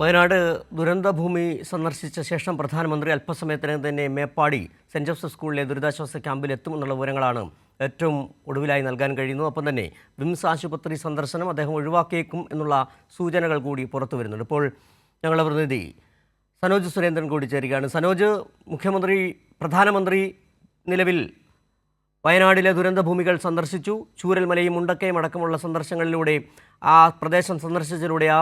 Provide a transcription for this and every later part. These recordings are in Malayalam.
വയനാട് ദുരന്തഭൂമി സന്ദർശിച്ച ശേഷം പ്രധാനമന്ത്രി അല്പസമയത്തിനകം തന്നെ മേപ്പാടി സെന്റ് ജോസഫ് സ്കൂളിലെ ദുരിതാശ്വാസ ക്യാമ്പിൽ എത്തുമെന്നുള്ള വിവരങ്ങളാണ് ഏറ്റവും ഒടുവിലായി നൽകാൻ കഴിയുന്നത്. ഒപ്പം തന്നെ വിംസ് ആശുപത്രി സന്ദർശനം അദ്ദേഹം ഒഴിവാക്കിയേക്കും എന്നുള്ള സൂചനകൾ കൂടി പുറത്തു വരുന്നുണ്ട്. ഇപ്പോൾ ഞങ്ങളുടെ പ്രതിനിധി സനോജ് സുരേന്ദ്രൻ കൂടി ചേരുകയാണ്. സനോജ് മുഖ്യമന്ത്രി പ്രധാനമന്ത്രി നിലവിൽ വയനാടിലെ ദുരന്തഭൂമികൾ സന്ദർശിച്ചു. ചൂരൽമലയും മുണ്ടക്കയും അടക്കമുള്ള സന്ദർശനങ്ങളിലൂടെ ആ പ്രദേശം സന്ദർശിച്ചതിലൂടെ ആ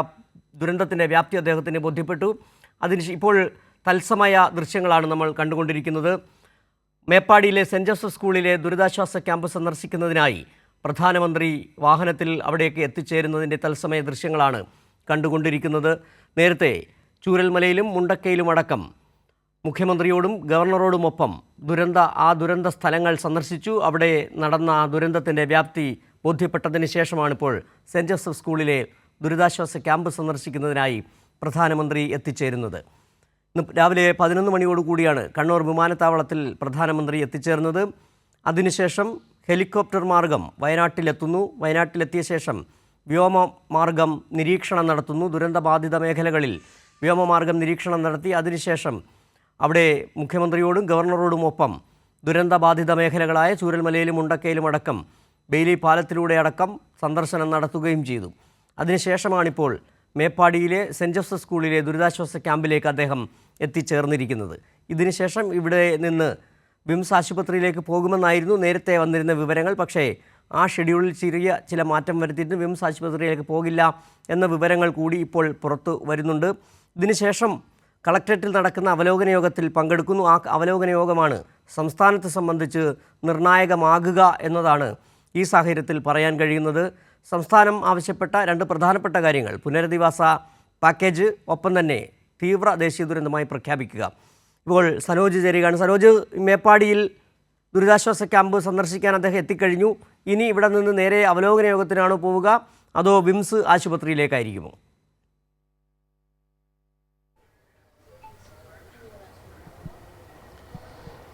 ദുരന്തത്തിന്റെ വ്യാപ്തി അദ്ദേഹത്തിന് ബോധ്യപ്പെട്ടു. അതിന് ഇപ്പോൾ തത്സമയ ദൃശ്യങ്ങളാണ് നമ്മൾ കണ്ടുകൊണ്ടിരിക്കുന്നത്. മേപ്പാടിയിലെ സെന്റ് ജോസഫ് സ്കൂളിലെ ദുരിതാശ്വാസ ക്യാമ്പ് സന്ദർശിക്കുന്നതിനായി പ്രധാനമന്ത്രി വാഹനത്തിൽ അവിടേക്ക് എത്തിച്ചേരുന്നതിന്റെ തത്സമയ ദൃശ്യങ്ങളാണ് കണ്ടുകൊണ്ടിരിക്കുന്നത്. നേരത്തെ ചൂരൽമലയിലും മുണ്ടക്കയിലും അടക്കം മുഖ്യമന്ത്രിയോടും ഗവർണറോടുമൊപ്പം ദുരന്ത ആ ദുരന്ത സ്ഥലങ്ങൾ സന്ദർശിച്ചു. അവിടെ നടന്ന ആ ദുരന്തത്തിന്റെ വ്യാപ്തി ബോധ്യപ്പെട്ടതിന് ശേഷമാണിപ്പോൾ സെന്റ് ജോസഫ് സ്കൂളിലെ ദുരിതാശ്വാസ ക്യാമ്പ് സന്ദർശിക്കുന്നതിനായി പ്രധാനമന്ത്രി എത്തിച്ചേരുന്നത്. രാവിലെ പതിനൊന്ന് മണിയോടുകൂടിയാണ് കണ്ണൂർ വിമാനത്താവളത്തിൽ പ്രധാനമന്ത്രി എത്തിച്ചേർന്നത്. അതിനുശേഷം ഹെലികോപ്റ്റർ മാർഗം വയനാട്ടിലെത്തുന്നു. വയനാട്ടിലെത്തിയ ശേഷം വ്യോമ മാർഗം നിരീക്ഷണം നടത്തുന്നു. ദുരന്തബാധിത മേഖലകളിൽ വ്യോമമാർഗം നിരീക്ഷണം നടത്തി. അതിനുശേഷം അവിടെ മുഖ്യമന്ത്രിയോടും ഗവർണറോടുമൊപ്പം ദുരന്തബാധിത മേഖലകളായ ചൂരൽമലയിലും ഉണ്ടക്കയിലും അടക്കം ബെയിലി പാലത്തിലൂടെ അടക്കം സന്ദർശനം നടത്തുകയും ചെയ്തു. അതിനുശേഷമാണിപ്പോൾ മേപ്പാടിയിലെ സെന്റ് ജോസഫ് സ്കൂളിലെ ദുരിതാശ്വാസ ക്യാമ്പിലേക്ക് അദ്ദേഹം എത്തിച്ചേർന്നിരിക്കുന്നത്. ഇതിനുശേഷം ഇവിടെ നിന്ന് വിംസ് ആശുപത്രിയിലേക്ക് പോകുമെന്നായിരുന്നു നേരത്തെ വന്നിരുന്ന വിവരങ്ങൾ. പക്ഷേ ആ ഷെഡ്യൂളിൽ ചെറിയ ചില മാറ്റം വരുത്തിയിട്ട് വിംസ് ആശുപത്രിയിലേക്ക് പോകില്ല എന്ന വിവരങ്ങൾ കൂടി ഇപ്പോൾ പുറത്തു വരുന്നുണ്ട്. ഇതിനുശേഷം കളക്ട്രേറ്റിൽ നടക്കുന്ന അവലോകന യോഗത്തിൽ പങ്കെടുക്കുന്നു. ആ അവലോകന യോഗമാണ് സംസ്ഥാനത്തെ സംബന്ധിച്ച് നിർണായകമാകുക എന്നതാണ് ഈ സാഹചര്യത്തിൽ പറയാൻ കഴിയുന്നത്. സംസ്ഥാനം ആവശ്യപ്പെട്ട രണ്ട് പ്രധാനപ്പെട്ട കാര്യങ്ങൾ. പുനരധിവാസ പാക്കേജ് ഒപ്പം തന്നെ തീവ്ര ദേശീയ ദുരന്തമായി പ്രഖ്യാപിക്കുക. ഇപ്പോൾ സനോജ് ചേരുകയാണ്. സനോജ് മേപ്പാടിയിൽ ദുരിതാശ്വാസ ക്യാമ്പ് സന്ദർശിക്കാൻ അദ്ദേഹം എത്തിക്കഴിഞ്ഞു. ഇനി ഇവിടെ നിന്ന് നേരെ അവലോകന യോഗത്തിനാണോ പോവുക? അതോ വിംസ് ആശുപത്രിയിലേക്കായിരിക്കുമോ?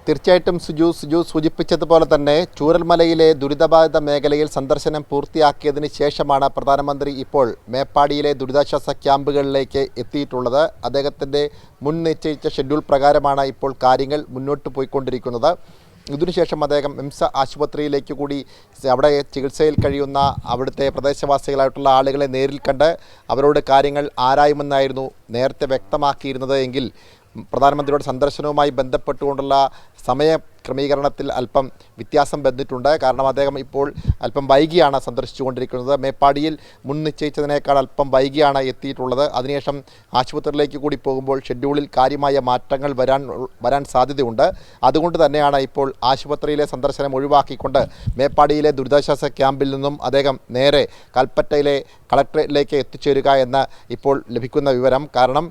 തീർച്ചയായിട്ടും സുജു സുജു സൂചിപ്പിച്ചതുപോലെ തന്നെ ചൂരൽമലയിലെ ദുരിതബാധിത മേഖലയിൽ സന്ദർശനം പൂർത്തിയാക്കിയതിന് ശേഷമാണ് പ്രധാനമന്ത്രി ഇപ്പോൾ മേപ്പാടിയിലെ ദുരിതാശ്വാസ ക്യാമ്പുകളിലേക്ക് എത്തിയിട്ടുള്ളത്. അദ്ദേഹത്തിന്റെ മുൻ നിശ്ചയിച്ച ഷെഡ്യൂൾ പ്രകാരമാണ് ഇപ്പോൾ കാര്യങ്ങൾ മുന്നോട്ട് പോയിക്കൊണ്ടിരിക്കുന്നത്. ഇതിനുശേഷം അദ്ദേഹം എംസ ആശുപത്രിയിലേക്ക് കൂടി അവിടെ ചികിത്സയിൽ കഴിയുന്ന അവിടുത്തെ പ്രദേശവാസികളായിട്ടുള്ള ആളുകളെ നേരിൽ കണ്ട് അവരോട് കാര്യങ്ങൾ ആരായുമെന്നായിരുന്നു നേരത്തെ വ്യക്തമാക്കിയിരുന്നത് എങ്കിൽ പ്രധാനമന്ത്രിയുടെ സന്ദർശനവുമായി ബന്ധപ്പെട്ടുകൊണ്ടുള്ള സമയ ക്രമീകരണത്തിൽ അല്പം വ്യത്യാസം വന്നിട്ടുണ്ട്. കാരണം അദ്ദേഹം ഇപ്പോൾ അല്പം വൈകിയാണ് സന്ദർശിച്ചുകൊണ്ടിരിക്കുന്നത്. മേപ്പാടിയിൽ മുൻ നിശ്ചയിച്ചതിനേക്കാൾ അല്പം വൈകിയാണ് എത്തിയിട്ടുള്ളത്. അതിനുശേഷം ആശുപത്രിയിലേക്ക് കൂടി പോകുമ്പോൾ ഷെഡ്യൂളിൽ കാര്യമായ മാറ്റങ്ങൾ വരാൻ വരാൻ സാധ്യതയുണ്ട്. അതുകൊണ്ട് തന്നെയാണ് ഇപ്പോൾ ആശുപത്രിയിലെ സന്ദർശനം ഒഴിവാക്കിക്കൊണ്ട് മേപ്പാടിയിലെ ദുരിതാശ്വാസ ക്യാമ്പിൽ നിന്നും അദ്ദേഹം നേരെ കൽപ്പറ്റയിലെ കളക്ടറേറ്റിലേക്ക് എത്തിച്ചേരുക എന്ന് ഇപ്പോൾ ലഭിക്കുന്ന വിവരം. കാരണം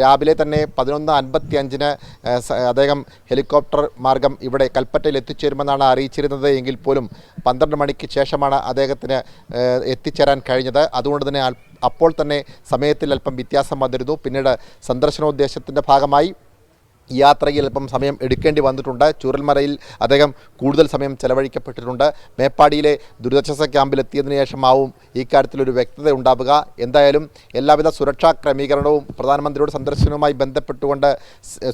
രാവിലെ തന്നെ പതിനൊന്ന് അൻപത്തി അഞ്ചിന് അദ്ദേഹം ഹെലികോപ്റ്റർ മാർഗം ഇവിടെ കൽപ്പറ്റയിൽ എത്തിച്ചേരുമെന്നാണ് അറിയിച്ചിരുന്നത്. എങ്കിൽ പോലും പന്ത്രണ്ട് മണിക്ക് ശേഷമാണ് അദ്ദേഹത്തിന് എത്തിച്ചേരാൻ കഴിഞ്ഞത്. അതുകൊണ്ട് തന്നെ അപ്പോൾ തന്നെ സമയത്തിൽ അല്പം വ്യത്യാസം വന്നിരുന്നു. പിന്നീട് സന്ദർശനോദ്ദേശത്തിന്റെ ഭാഗമായി യാത്രയിൽ അല്പം സമയം എടുക്കേണ്ടി വന്നിട്ടുണ്ട്. ചൂരൽമലയിൽ അദ്ദേഹം കൂടുതൽ സമയം ചെലവഴിക്കപ്പെട്ടിട്ടുണ്ട്. മേപ്പാടിയിലെ ദുരിതാശ്വാസ ക്യാമ്പിൽ എത്തിയതിനു ശേഷമാവും ഈ കാര്യത്തിലൊരു വ്യക്തത ഉണ്ടാവുക. എന്തായാലും എല്ലാവിധ സുരക്ഷാ ക്രമീകരണവും പ്രധാനമന്ത്രിയുടെ സന്ദർശനവുമായി ബന്ധപ്പെട്ടുകൊണ്ട്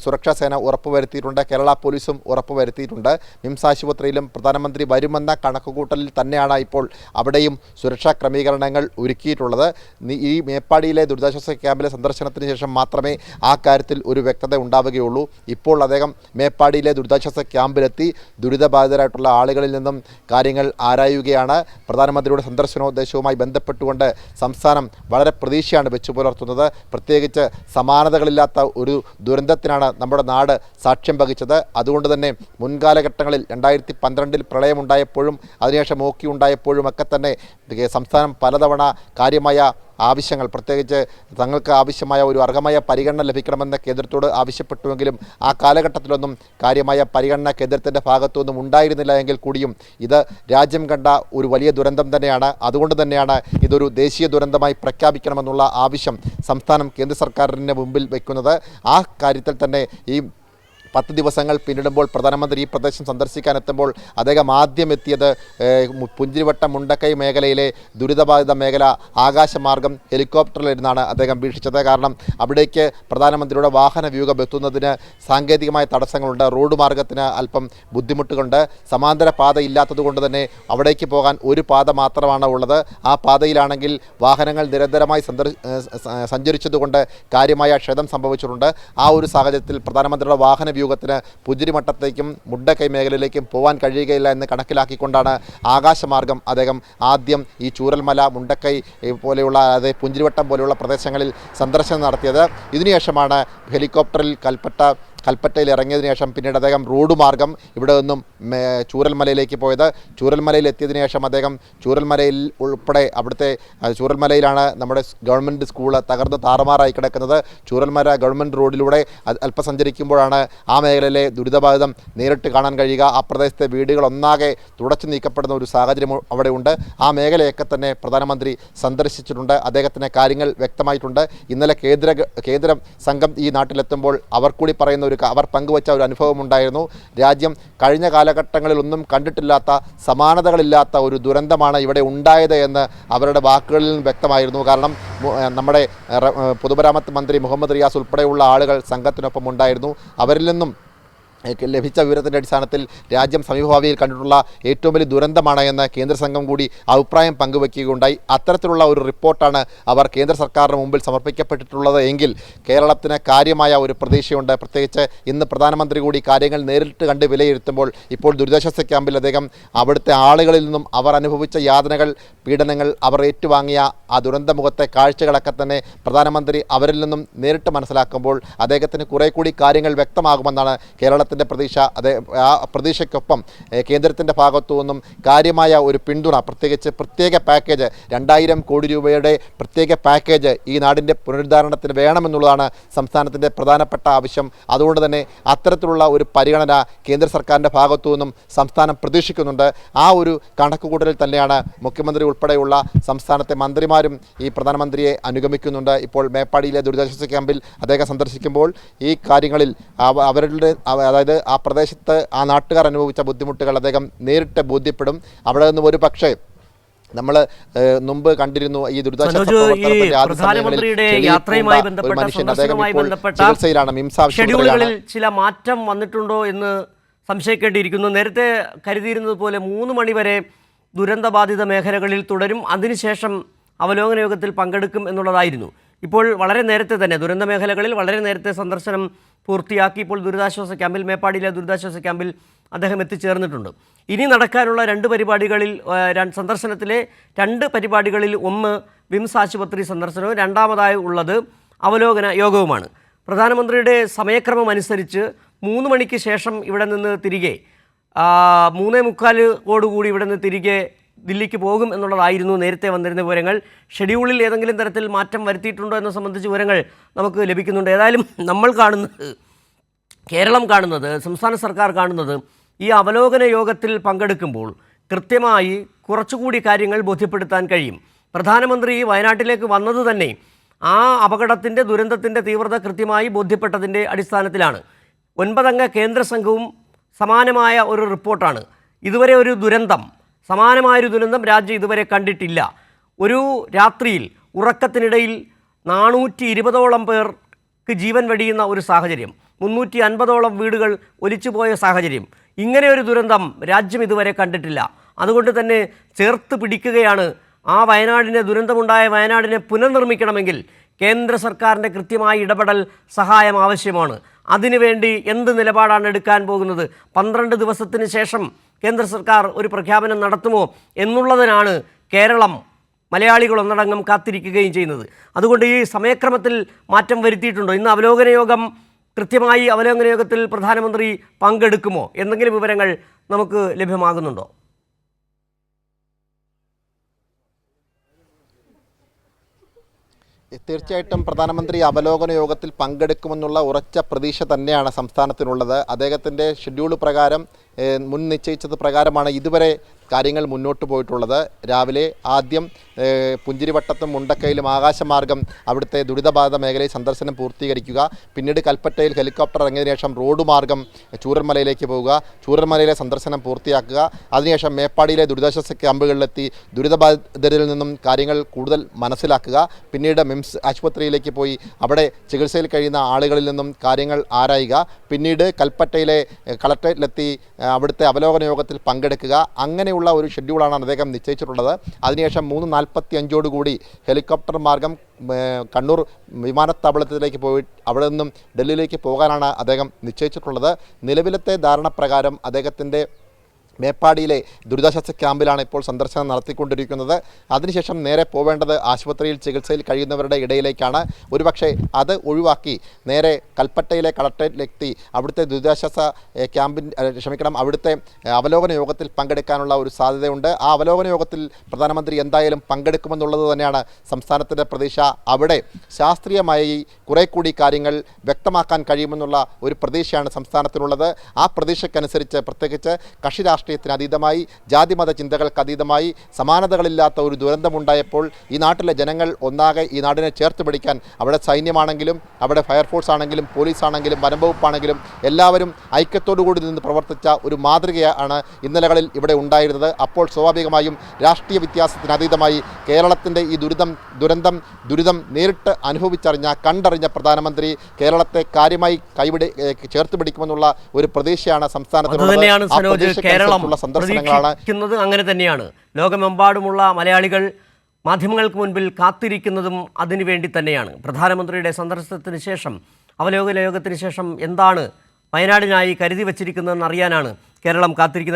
സുരക്ഷാ സേന ഉറപ്പുവരുത്തിയിട്ടുണ്ട്. കേരള പോലീസും ഉറപ്പുവരുത്തിയിട്ടുണ്ട്. മിംസ് ആശുപത്രിയിലും പ്രധാനമന്ത്രി വരുമെന്ന കണക്കുകൂട്ടലിൽ തന്നെയാണ് ഇപ്പോൾ അവിടെയും സുരക്ഷാ ക്രമീകരണങ്ങൾ ഒരുക്കിയിട്ടുള്ളത്. ഈ മേപ്പാടിയിലെ ദുരിതാശ്വാസ ക്യാമ്പിലെ സന്ദർശനത്തിന് ശേഷം മാത്രമേ ആ കാര്യത്തിൽ ഒരു വ്യക്തത ഉണ്ടാവുകയുള്ളൂ. ഇപ്പോൾ അദ്ദേഹം മേപ്പാടിയിലെ ദുരിതാശ്വാസ ക്യാമ്പിലെത്തി ദുരിതബാധിതരായിട്ടുള്ള ആളുകളിൽ നിന്നും കാര്യങ്ങൾ ആരായുകയാണ്. പ്രധാനമന്ത്രിയുടെ സന്ദർശനോദ്ദേശവുമായി ബന്ധപ്പെട്ടുകൊണ്ട് സംസ്ഥാനം വളരെ പ്രതീക്ഷയാണ് വെച്ചു പുലർത്തുന്നത്. പ്രത്യേകിച്ച് സമാനതകളില്ലാത്ത ഒരു ദുരന്തത്തിനാണ് നമ്മുടെ നാട് സാക്ഷ്യം വഹിച്ചത്. അതുകൊണ്ട് തന്നെ മുൻകാലഘട്ടങ്ങളിൽ രണ്ടായിരത്തി പന്ത്രണ്ടിൽ പ്രളയമുണ്ടായപ്പോഴും അതിനുശേഷം ഓക്കി ഉണ്ടായപ്പോഴും ഒക്കെ തന്നെ സംസ്ഥാനം പലതവണ കാര്യമായ ആവശ്യങ്ങൾ പ്രത്യേകിച്ച് തങ്ങൾക്ക് ആവശ്യമായ ഒരു അർഹമായ പരിഗണന ലഭിക്കണമെന്ന് കേന്ദ്രത്തോട് ആവശ്യപ്പെട്ടുവെങ്കിലും ആ കാലഘട്ടത്തിലൊന്നും കാര്യമായ പരിഗണന കേന്ദ്രത്തിന്റെ ഭാഗത്തുനിന്നും ഉണ്ടായിരുന്നില്ല എങ്കിൽ കൂടിയും ഇത് രാജ്യം കണ്ട ഒരു വലിയ ദുരന്തം തന്നെയാണ്. അതുകൊണ്ട് തന്നെയാണ് ഇതൊരു ദേശീയ ദുരന്തമായി പ്രഖ്യാപിക്കണമെന്നുള്ള ആവശ്യം സംസ്ഥാനം കേന്ദ്ര സർക്കാരിന്റെ മുമ്പിൽ വയ്ക്കുന്നത് ആ കാര്യത്തിൽ തന്നെ ഈ പത്ത് ദിവസങ്ങൾ പിന്നിടുമ്പോൾ പ്രധാനമന്ത്രി ഈ പ്രദേശം സന്ദർശിക്കാൻ എത്തുമ്പോൾ അദ്ദേഹം ആദ്യം എത്തിയത് പുഞ്ചിരിവട്ടം മുണ്ടക്കൈ മേഖലയിലെ ദുരിതബാധിത മേഖല ആകാശമാർഗം ഹെലികോപ്റ്ററിലിരുന്നാണ് അദ്ദേഹം വീക്ഷിച്ചത്. കാരണം അവിടേക്ക് പ്രധാനമന്ത്രിയുടെ വാഹന വ്യൂഹം എത്തുന്നതിന് സാങ്കേതികമായ തടസ്സങ്ങളുണ്ട്. റോഡ് മാർഗത്തിന് അല്പം ബുദ്ധിമുട്ടുകളുണ്ട്. സമാന്തര പാത ഇല്ലാത്തതുകൊണ്ട് തന്നെ അവിടേക്ക് പോകാൻ ഒരു പാത മാത്രമാണ് ഉള്ളത്. ആ പാതയിലാണെങ്കിൽ വാഹനങ്ങൾ നിരന്തരമായി സഞ്ചരിച്ചതുകൊണ്ട് കാര്യമായ ക്ഷതം സംഭവിച്ചിട്ടുണ്ട്. ആ ഒരു സാഹചര്യത്തിൽ പ്രധാനമന്ത്രിയുടെ വാഹന വ്യൂഹത്തിന് പുജിരിമട്ടത്തേക്കും മുണ്ടക്കൈ മേഖലയിലേക്കും പോകാൻ കഴിയുകയില്ല എന്ന് കണക്കിലാക്കിക്കൊണ്ടാണ് ആകാശമാർഗം അദ്ദേഹം ആദ്യം ഈ ചൂരൽമല മുണ്ടക്കൈ പോലെയുള്ള അതായത് പുഞ്ചിരിവട്ടം പോലെയുള്ള പ്രദേശങ്ങളിൽ സന്ദർശനം നടത്തിയത്. ഇതിനുശേഷമാണ് ഹെലികോപ്റ്ററിൽ കൽപ്പറ്റ കൽപ്പറ്റയിൽ ഇറങ്ങിയതിന് ശേഷം പിന്നീട് അദ്ദേഹം റോഡ് മാർഗം ഇവിടെ നിന്നും ചൂരൽമലയിലേക്ക് പോയത്. ചൂരൽമലയിൽ എത്തിയതിനു ശേഷം അദ്ദേഹം ചൂരൽമലയിൽ ഉൾപ്പെടെ അവിടുത്തെ ചൂരൽമലയിലാണ് നമ്മുടെ ഗവൺമെന്റ് സ്കൂൾ തകർന്ന് താറുമാറായി കിടക്കുന്നത്. ചൂരൽമല ഗവൺമെന്റ് റോഡിലൂടെ അല്പം സഞ്ചരിക്കുമ്പോഴാണ് ആ മേഖലയിലെ ദുരിതബാധിതം നേരിട്ട് കാണാൻ കഴിയുക. ആ പ്രദേശത്തെ വീടുകളൊന്നാകെ തുടച്ചു നീക്കപ്പെടുന്ന ഒരു സാഹചര്യം അവിടെ ഉണ്ട് ആ മേഖലയൊക്കെ തന്നെ പ്രധാനമന്ത്രി സന്ദർശിച്ചിട്ടുണ്ട്. അദ്ദേഹത്തിന് കാര്യങ്ങൾ വ്യക്തമായിട്ടുണ്ട്. ഇന്നലെ കേന്ദ്ര കേന്ദ്ര സംഘം ഈ നാട്ടിലെത്തുമ്പോൾ അവർ കൂടി പറയുന്ന ഒരു അവർ പങ്കുവച്ച ഒരു അനുഭവം ഉണ്ടായിരുന്നു. രാജ്യം കഴിഞ്ഞ കാലഘട്ടങ്ങളിൽ ഒന്നും കണ്ടിട്ടില്ലാത്ത സമാനതകളില്ലാത്ത ഒരു ദുരന്തമാണ് ഇവിടെ ഉണ്ടായത് എന്ന് അവരുടെ വാക്കുകളിൽ നിന്ന് വ്യക്തമായിരുന്നു. കാരണം നമ്മുടെ പൊതുമരാമത്ത് മന്ത്രി മുഹമ്മദ് റിയാസ് ഉൾപ്പെടെയുള്ള ആളുകൾ സംഘത്തിനൊപ്പം ഉണ്ടായിരുന്നു. അവരിൽ നിന്നും ലഭിച്ച വിവരത്തിന്റെ അടിസ്ഥാനത്തിൽ രാജ്യം സമീപഭാവിയിൽ കണ്ടിട്ടുള്ള ഏറ്റവും വലിയ ദുരന്തമാണ് എന്ന് കേന്ദ്ര സംഘം കൂടി അഭിപ്രായം പങ്കുവയ്ക്കുകയുണ്ടായി അത്തരത്തിലുള്ള ഒരു റിപ്പോർട്ടാണ് അവർ കേന്ദ്ര സർക്കാരിന് മുമ്പിൽ സമർപ്പിക്കപ്പെട്ടിട്ടുള്ളത് എങ്കിൽ കേരളത്തിന് കാര്യമായ ഒരു പ്രതീക്ഷയുണ്ട്. പ്രത്യേകിച്ച് ഇന്ന് പ്രധാനമന്ത്രി കൂടി കാര്യങ്ങൾ നേരിട്ട് കണ്ട് വിലയിരുത്തുമ്പോൾ ഇപ്പോൾ ദുരിതാശ്വാസ ക്യാമ്പിൽ അദ്ദേഹം അവിടുത്തെ ആളുകളിൽ നിന്നും അവർ അനുഭവിച്ച യാതനകൾ പീഡനങ്ങൾ അവർ ഏറ്റുവാങ്ങിയ ആ ദുരന്തമുഖത്തെ കാഴ്ചകളൊക്കെ തന്നെ പ്രധാനമന്ത്രി അവരിൽ നിന്നും നേരിട്ട് മനസ്സിലാക്കുമ്പോൾ അദ്ദേഹത്തിന് കുറെ കൂടി കാര്യങ്ങൾ വ്യക്തമാകുമെന്നാണ് കേരളത്തിന്റെ പ്രതീക്ഷ അതേ ആ പ്രതീക്ഷയ്ക്കൊപ്പം കേന്ദ്രത്തിന്റെ ഭാഗത്തു നിന്നും കാര്യമായ ഒരു പിന്തുണ പ്രത്യേകിച്ച് പ്രത്യേക പാക്കേജ് രണ്ടായിരം കോടി രൂപയുടെ പ്രത്യേക പാക്കേജ് ഈ നാടിന്റെ പുനരുദ്ധാരണത്തിന് വേണമെന്നുള്ളതാണ് സംസ്ഥാനത്തിന്റെ പ്രധാനപ്പെട്ട ആവശ്യം. അതുകൊണ്ട് തന്നെ അത്തരത്തിലുള്ള ഒരു പരിഗണന കേന്ദ്ര സർക്കാരിന്റെ ഭാഗത്തു നിന്നും സംസ്ഥാനം പ്രതീക്ഷിക്കുന്നുണ്ട്. ആ ഒരു കണക്കുകൂട്ടലിൽ തന്നെയാണ് മുഖ്യമന്ത്രി ഉൾപ്പെടെയുള്ള സംസ്ഥാനത്തെ മന്ത്രിമാരും ഈ പ്രധാനമന്ത്രിയെ അനുഗമിക്കുന്നുണ്ട്. ഇപ്പോൾ മേപ്പാടിയിലെ ദുരിതാശ്വാസ ക്യാമ്പിൽ അദ്ദേഹം സന്ദർശിക്കുമ്പോൾ ഈ കാര്യങ്ങളിൽ അവരുടെ അവ- അതായത് ആ പ്രദേശത്ത് ആ നാട്ടുകാർ അനുഭവിച്ച ബുദ്ധിമുട്ടുകൾ അദ്ദേഹം നേരിട്ട് ബോധ്യപ്പെടും. അവിടെ നിന്ന് ഒരു പക്ഷേ നമ്മൾ മുമ്പ് കണ്ടിരുന്നു ഈ ദുരിതാശ്വാസ ചില മാറ്റം വന്നിട്ടുണ്ടോ എന്ന് സംശയിക്കേണ്ടിയിരിക്കുന്നു. നേരത്തെ കരുതിയിരുന്നത് പോലെ മൂന്ന് മണിവരെ ദുരന്തബാധിത മേഖലകളിൽ തുടരും. അതിനുശേഷം അവലോകന യോഗത്തിൽ പങ്കെടുക്കും എന്നുള്ളതായിരുന്നു. ഇപ്പോൾ വളരെ നേരത്തെ തന്നെ ദുരന്ത മേഖലകളിൽ വളരെ നേരത്തെ സന്ദർശനം പൂർത്തിയാക്കി ഇപ്പോൾ ദുരിതാശ്വാസ ക്യാമ്പിൽ മേപ്പാടിയിലെ ദുരിതാശ്വാസ ക്യാമ്പിൽ അദ്ദേഹം എത്തിച്ചേർന്നിട്ടുണ്ട്. ഇനി നടക്കാനുള്ള രണ്ട് പരിപാടികളിൽ സന്ദർശനത്തിലെ രണ്ട് പരിപാടികളിൽ ഒന്ന് വിംസ് ആശുപത്രി സന്ദർശനവും രണ്ടാമതായി ഉള്ളത് അവലോകന യോഗവുമാണ്. പ്രധാനമന്ത്രിയുടെ സമയക്രമം അനുസരിച്ച് മൂന്ന് മണിക്ക് ശേഷം ഇവിടെ നിന്ന് തിരികെ മൂന്നേ മുക്കാലോടുകൂടി ഇവിടെ നിന്ന് തിരികെ ദില്ലിക്ക് പോകും എന്നുള്ളതായിരുന്നു നേരത്തെ വന്നിരുന്ന വിവരങ്ങൾ. ഷെഡ്യൂളിൽ ഏതെങ്കിലും തരത്തിൽ മാറ്റം വരുത്തിയിട്ടുണ്ടോ എന്ന സംബന്ധിച്ച് വിവരങ്ങൾ നമുക്ക് ലഭിക്കുന്നുണ്ട്. ഏതായാലും നമ്മൾ കാണുന്നത് കേരളം കാണുന്നത് സംസ്ഥാന സർക്കാർ കാണുന്നത് ഈ അവലോകന യോഗത്തിൽ പങ്കെടുക്കുമ്പോൾ കൃത്യമായി കുറച്ചുകൂടി കാര്യങ്ങൾ ബോധ്യപ്പെടുത്താൻ കഴിയും. പ്രധാനമന്ത്രി വയനാട്ടിലേക്ക് വന്നത് തന്നെ ആ അപകടത്തിന്റെ ദുരന്തത്തിന്റെ തീവ്രത കൃത്യമായി ബോധ്യപ്പെട്ടതിന്റെ അടിസ്ഥാനത്തിലാണ്. ഒൻപതംഗ കേന്ദ്ര സംഘവും സമാനമായ ഒരു റിപ്പോർട്ടാണ്. ഇതുവരെ ഒരു ദുരന്തം സമാനമായൊരു ദുരന്തം രാജ്യം ഇതുവരെ കണ്ടിട്ടില്ല. ഒരു രാത്രിയിൽ ഉറക്കത്തിനിടയിൽ നാനൂറ്റി ഇരുപതോളം പേർക്ക് ജീവൻ വെടിയുന്ന ഒരു സാഹചര്യം മുന്നൂറ്റി അൻപതോളം വീടുകൾ ഒലിച്ചുപോയ സാഹചര്യം. ഇങ്ങനെ ഒരു ദുരന്തം രാജ്യം ഇതുവരെ കണ്ടിട്ടില്ല. അതുകൊണ്ട് തന്നെ ചേർത്ത് പിടിക്കുകയാണ് ആ വയനാടിനെ ദുരന്തമുണ്ടായ വയനാടിനെ പുനർനിർമ്മിക്കണമെങ്കിൽ കേന്ദ്ര സർക്കാരിന്റെ കൃത്യമായ ഇടപെടൽ സഹായം ആവശ്യമാണ്. അതിനുവേണ്ടി എന്ത് നിലപാടാണ് എടുക്കാൻ പോകുന്നത്? പന്ത്രണ്ട് ദിവസത്തിന് ശേഷം കേന്ദ്ര സർക്കാർ ഒരു പ്രഖ്യാപനം നടത്തുമോ എന്നുള്ളതിനാണ് കേരളം മലയാളികൾ ഒന്നടങ്കം കാത്തിരിക്കുകയും ചെയ്യുന്നത്. അതുകൊണ്ട് ഈ സമയക്രമത്തിൽ മാറ്റം വരുത്തിയിട്ടുണ്ടോ? ഇന്ന് അവലോകന യോഗം കൃത്യമായി അവലോകന യോഗത്തിൽ പ്രധാനമന്ത്രി പങ്കെടുക്കുമോ? എന്തെങ്കിലും വിവരങ്ങൾ നമുക്ക് ലഭ്യമാകുന്നുണ്ടോ? തീർച്ചയായിട്ടും പ്രധാനമന്ത്രി അവലോകന യോഗത്തിൽ പങ്കെടുക്കുമെന്നുള്ള ഉറച്ച പ്രതീക്ഷ തന്നെയാണ് സംസ്ഥാനത്തിനുള്ളത്. അദ്ദേഹത്തിന്റെ ഷെഡ്യൂൾ പ്രകാരം മുൻ നിശ്ചയിച്ചത് പ്രകാരമാണ്. ഇതുവരെ കാര്യങ്ങൾ മുന്നോട്ട് പോയിട്ടുള്ളത്. രാവിലെ ആദ്യം പുഞ്ചിരിവട്ടത്തും മുണ്ടക്കയിലും ആകാശമാർഗം അവിടുത്തെ ദുരിതബാധിത മേഖലയിൽ സന്ദർശനം പൂർത്തീകരിക്കുക. പിന്നീട് കൽപ്പറ്റയിൽ ഹെലികോപ്റ്റർ ഇറങ്ങിയതിനു ശേഷം റോഡ് മാർഗം ചൂരൽമലയിലേക്ക് പോവുക ചൂരൽമലയിലെ സന്ദർശനം പൂർത്തിയാക്കുക. അതിനുശേഷം മേപ്പാടിയിലെ ദുരിതാശ്വാസ ക്യാമ്പുകളിലെത്തി ദുരിതബാധിതരിൽ നിന്നും കാര്യങ്ങൾ കൂടുതൽ മനസ്സിലാക്കുക. പിന്നീട് മിംസ് ആശുപത്രിയിലേക്ക് പോയി അവിടെ ചികിത്സയിൽ കഴിയുന്ന ആളുകളിൽ നിന്നും കാര്യങ്ങൾ ആരായുക. പിന്നീട് കൽപ്പറ്റയിലെ കളക്ട്രേറ്റിലെത്തി അവിടുത്തെ അവലോകന യോഗത്തിൽ പങ്കെടുക്കുക. അങ്ങനെയുള്ള ഒരു ഷെഡ്യൂളാണ് അദ്ദേഹം നിശ്ചയിച്ചിട്ടുള്ളത്. അതിനുശേഷം മൂന്ന് നാൽപ്പത്തി അഞ്ചോടുകൂടി ഹെലികോപ്റ്റർ മാർഗം കണ്ണൂർ വിമാനത്താവളത്തിലേക്ക് പോയി അവിടെ നിന്നും ഡൽഹിയിലേക്ക് പോകാനാണ് അദ്ദേഹം നിശ്ചയിച്ചിട്ടുള്ളത്. നിലവിലത്തെ ധാരണ പ്രകാരം അദ്ദേഹത്തിന്റെ മേപ്പാടിയിലെ ദുരിതാശ്വാസ ക്യാമ്പിലാണ് ഇപ്പോൾ സന്ദർശനം നടത്തിക്കൊണ്ടിരിക്കുന്നത്. അതിനുശേഷം നേരെ പോവേണ്ടത് ആശുപത്രിയിൽ ചികിത്സയിൽ കഴിയുന്നവരുടെ ഇടയിലേക്കാണ്. ഒരുപക്ഷെ അത് ഒഴിവാക്കി നേരെ കൽപ്പറ്റയിലെ കളക്ടറേറ്റിലെത്തി അവിടുത്തെ ദുരിതാശ്വാസ ക്യാമ്പിൻ ക്ഷമിക്കണം അവിടുത്തെ അവലോകന യോഗത്തിൽ പങ്കെടുക്കാനുള്ള ഒരു സാധ്യതയുണ്ട്. ആ അവലോകന യോഗത്തിൽ പ്രധാനമന്ത്രി എന്തായാലും പങ്കെടുക്കുമെന്നുള്ളത് തന്നെയാണ് സംസ്ഥാനത്തിന്റെ പ്രതീക്ഷ. അവിടെ ശാസ്ത്രീയമായി കുറെ കൂടി കാര്യങ്ങൾ വ്യക്തമാക്കാൻ കഴിയുമെന്നുള്ള ഒരു പ്രതീക്ഷയാണ് സംസ്ഥാനത്തിനുള്ളത്. ആ പ്രതീക്ഷയ്ക്കനുസരിച്ച് പ്രത്യേകിച്ച് കക്ഷി രാഷ്ട്രീയത്തിന് അതീതമായി ജാതിമത ചിന്തകൾക്ക് അതീതമായി സമാനതകളില്ലാത്ത ഒരു ദുരന്തമുണ്ടായപ്പോൾ ഈ നാട്ടിലെ ജനങ്ങൾ ഒന്നാകെ ഈ നാടിനെ ചേർത്ത് പിടിക്കാൻ അവിടെ സൈന്യമാണെങ്കിലും അവിടെ ഫയർഫോഴ്സ് ആണെങ്കിലും പോലീസ് ആണെങ്കിലും വനംവകുപ്പാണെങ്കിലും എല്ലാവരും ഐക്യത്തോടുകൂടി നിന്ന് പ്രവർത്തിച്ച ഒരു മാതൃകയാണ് ഇന്നലകളിൽ ഇവിടെ ഉണ്ടായിരുന്നത്. അപ്പോൾ സ്വാഭാവികമായും രാഷ്ട്രീയ വ്യത്യാസത്തിന് അതീതമായി കേരളത്തിന്റെ ഈ ദുരിതം ദുരന്തം ദുരിതം നേരിട്ട് അനുഭവിച്ചറിഞ്ഞ കണ്ടറിഞ്ഞ പ്രധാനമന്ത്രി കേരളത്തെ കാര്യമായി കൈവിടി ചേർത്ത് പിടിക്കുമെന്നുള്ള ഒരു പ്രതീക്ഷയാണ് സംസ്ഥാനത്തിനുള്ളത്. ആ കേരളം പ്രതീക്ഷയ്ക്കനുസരിച്ചുള്ള സന്ദർശനങ്ങളാണ് അങ്ങനെ തന്നെയാണ്. ലോകമെമ്പാടുമുള്ള മലയാളികൾ മാധ്യമങ്ങൾക്ക് മുൻപിൽ കാത്തിരിക്കുന്നതും അതിനുവേണ്ടി തന്നെയാണ്. പ്രധാനമന്ത്രിയുടെ സന്ദർശനത്തിന് ശേഷം അവലോകന യോഗത്തിന് ശേഷം എന്താണ് വയനാടിനായി കരുതി വച്ചിരിക്കുന്നതെന്ന് അറിയാനാണ് കേരളം കാത്തിരിക്കുന്നത്.